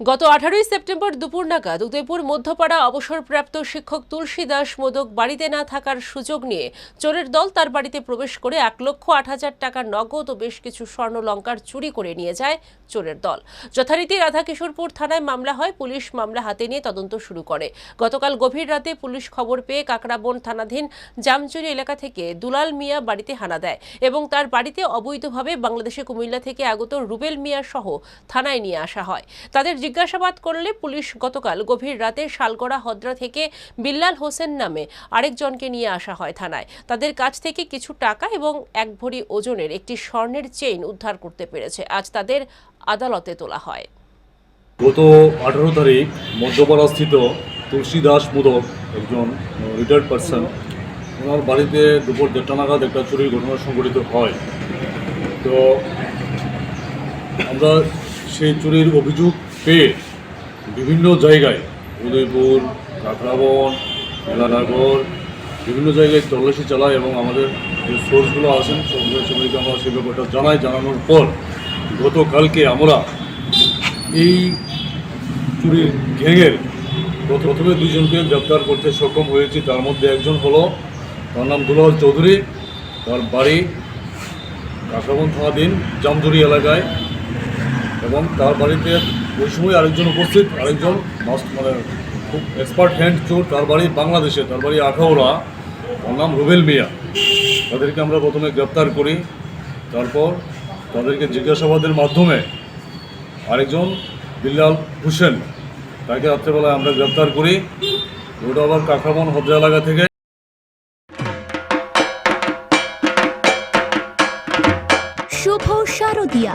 গত আঠারোই সেপ্টেম্বর দুপুর নাগাদ উদয়পুর মধ্যপাড়া অবসরপ্রাপ্ত শিক্ষক তুলসী দাস মোদক বাড়িতে না থাকার সুযোগ নিয়ে চোরের দল তার বাড়িতে প্রবেশ করে এক লক্ষ আট হাজার টাকার নগদ ও বেশ কিছু স্বর্ণলঙ্কার চুরি করে নিয়ে যায় চোরের দল। যথারীতি রাধাকিশোরপুর থানায় মামলা হয়, পুলিশ মামলা হাতে নিয়ে তদন্ত শুরু করে। গতকাল গভীর রাতে পুলিশ খবর পেয়ে কাকড়াবন থানাধীন জামচুরি এলাকা থেকে দুলাল মিয়া বাড়িতে হানা দেয় এবং তার বাড়িতে অবৈধভাবে বাংলাদেশে কুমিল্লা থেকে আগত রুবেল মিয়া সহ থানায় নিয়ে আসা হয়। তাদের জিজ্ঞাসাবাদ করলে পুলিশ গতকাল গভীর রাতে শালগড়া হদ্রা থেকে বিল্লাল হোসেন নামে আরেকজনকে নিয়ে আসা হয় থানায়। তাদের কাছ থেকে কিছু টাকা এবং এক ভরি ওজনের একটি স্বর্ণের চেইন উদ্ধার করতে পেরেছে। আজ তাদের আদালতে তোলা হয়। গত আঠারো তারিখ মধ্যপাড়াস্থিত তুলসী দাস মোদক একজন রিটায়ার্ড পার্সন ওনার বাড়িতে দুপুর দেড়টা নাগাদ একটা চুরির ঘটনা সংঘটিত হয়। তো আমরা সেই চুরির অভিযোগ পেয়ে বিভিন্ন জায়গায়, উদয়পুর কাকরাবন মেলানগর, বিভিন্ন জায়গায় তল্লাশি চালাই এবং আমাদের যে সোর্সগুলো আছেন সবাইকে আমরা সে ব্যাপারটা জানাই, জানানোর পর গতকালকে আমরা এই চুরির গ্যাংয়ের প্রথমে দুজনকে গ্রেপ্তার করতে সক্ষম হয়েছি। তার মধ্যে একজন হলো, তার নাম দুলাল চৌধুরী, তার বাড়ি কাকরাবন থানাধীন জামজুরি এলাকায়। এবং তার বাড়িতে ওই সময় আরেকজন উপস্থিত, আরেকজন মাস্ট মানে খুব এক্সপার্ট হ্যান্ড চোর, তার বাড়ি বাংলাদেশে, তার বাড়ি আখাউড়া। তার নাম রুবেল মিয়া। তাদেরকে আমরা প্রথমে গ্রেপ্তার করি, তারপর তাদেরকে জিজ্ঞাসাবাদের মাধ্যমে আরেকজন বিল্লাল হোসেন, তাকে রাত্রেবেলায় আমরা গ্রেপ্তার করি। ওটা আবার কাকরাবন হদ্রা এলাকা থেকে। শুভ শারদিয়া।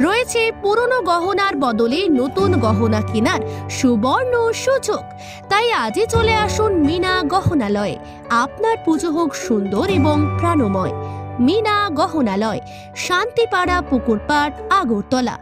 রয়েছে পুরনো গহনার বদলে নতুন গহনা কেনার সুবর্ণ সুযোগ। তাই আজই চলে আসুন মিনা গহনালয়ে। আপনার পুজো হোক সুন্দর এবং প্রাণময়। মিনা গহনালয়, শান্তিপাড়া পুকুরপাড়, আগরতলা।